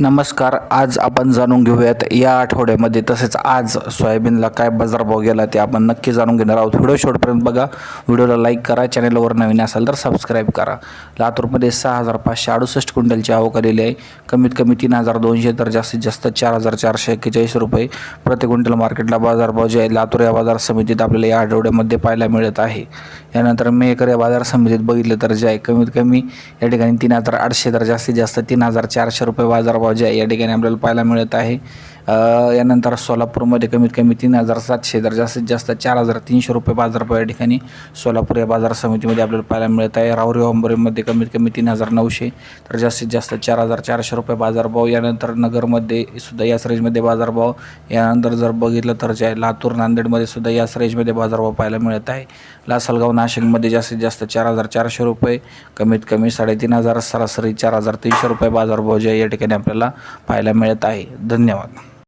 नमस्कार आज आपण जाणून घेऊयात या आठवड्यामध्ये तसेच आज सोयाबीनला काय बाजारभाव गेला ते आपण नक्की जाणून घेणार आहोत. व्हिडिओ शेवटपर्यंत बघा. व्हिडिओला लाईक करा चॅनलवर नवीन असाल तर सबस्क्राईब करा. लातूरमध्ये सहा हजार पाचशे अडुसष्ट क्विंटलची आवक आलेली आहे. कमीत कमी तीन हजार दोनशे तर जास्तीत जास्त चार हजार चारशे एक्केचाळीस रुपये प्रति क्विंटल मार्केटला बाजारभाव जे आहे लातूर या बाजार समितीत आपल्याला या आठवड्यामध्ये पाहायला मिळत आहे. यानंतर मेकर या बाजार समितीत बघितलं तर जे आहे कमीत कमी या ठिकाणी तीन हजार आठशे तर जास्तीत जास्त तीन हजार चारशे रुपये बाजार जे आहे या ठिकाणी आपल्याला पाहायला मिळत आहे. यानंतर सोलापूरमध्ये कमीत कमी तीन हजार सातशे तर जास्तीत जास्त चार हजार तीनशे रुपये बाजारभाव या ठिकाणी सोलापूर या बाजार समितीमध्ये आपल्याला पाहायला मिळत आहे. राहुरी हंबोरीमध्ये कमीत कमी तीन हजार नऊशे तर जास्तीत जास्त चार हजार चारशे रुपये बाजारभाव यानंतर नगरमध्ये सुद्धा याच रेंजमध्ये बाजारभाव यानंतर जर बघितलं तर जे लातूर नांदेडमध्ये सुद्धा याच रेंजमध्ये बाजारभाव पाहायला मिळत आहे. लासलगाव नाशिकमध्ये जास्तीत जास्त चार हजार चारशे रुपये कमीत कमी साडेतीन हजार सरासरी चार हजार तीनशे रुपये बाजारभाव जे या ठिकाणी आपल्याला पाहायला मिळत आहे. धन्यवाद.